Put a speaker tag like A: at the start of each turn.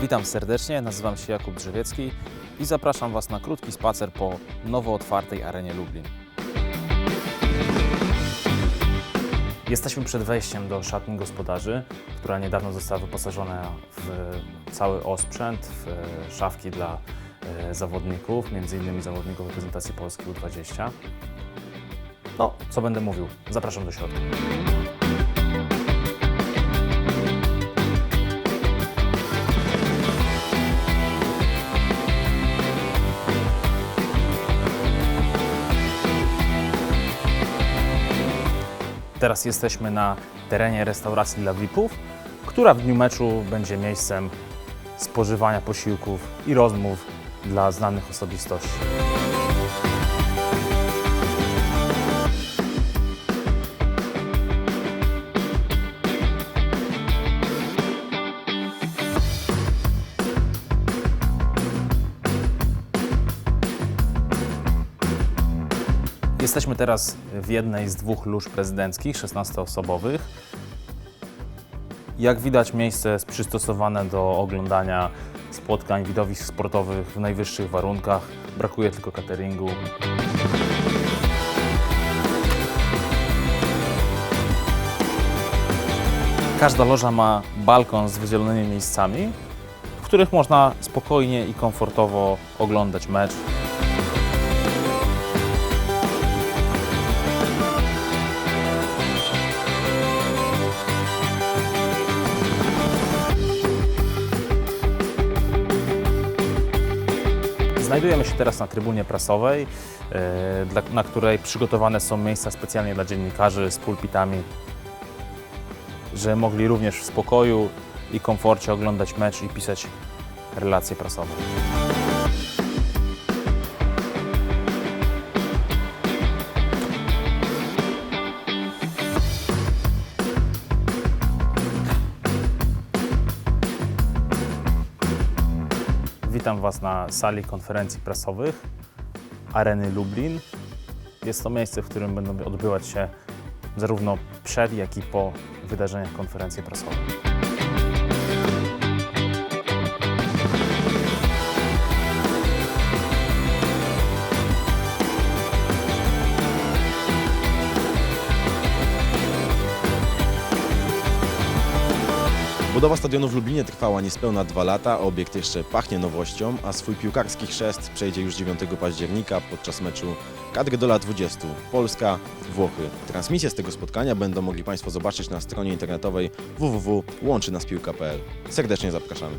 A: Witam serdecznie, nazywam się Jakub Drzewiecki i zapraszam Was na krótki spacer po nowo otwartej arenie Lublin. Jesteśmy przed wejściem do szatni gospodarzy, która niedawno została wyposażona w cały osprzęt, w szafki dla e, zawodników, innymi zawodników reprezentacji Polski U20. No, co będę mówił? Zapraszam do środka. Teraz jesteśmy na terenie restauracji dla VIP-ów, która w dniu meczu będzie miejscem spożywania posiłków i rozmów dla znanych osobistości. Jesteśmy teraz w jednej z dwóch lóż prezydenckich, 16-osobowych. Jak widać, miejsce jest przystosowane do oglądania spotkań, widowisk sportowych w najwyższych warunkach. Brakuje tylko cateringu. Każda loża ma balkon z wydzielonymi miejscami, w których można spokojnie i komfortowo oglądać mecz. Znajdujemy się teraz na trybunie prasowej, e, na której przygotowane są miejsca specjalnie dla dziennikarzy z pulpitami, że mogli również w spokoju i komforcie oglądać mecz i pisać relacje prasowe. Witam Was na sali konferencji prasowych Areny Lublin. Jest to miejsce, w którym będą odbywać się zarówno przed, jak i po wydarzeniach konferencje prasowe.
B: Budowa stadionu w Lublinie trwała niespełna dwa lata, obiekt jeszcze pachnie nowością, a swój piłkarski chrzest przejdzie już 9 października podczas meczu kadry do lat 20. Polska, Włochy. Transmisję z tego spotkania będą mogli Państwo zobaczyć na stronie internetowej www.łączynaspiłka.pl. Serdecznie zapraszamy.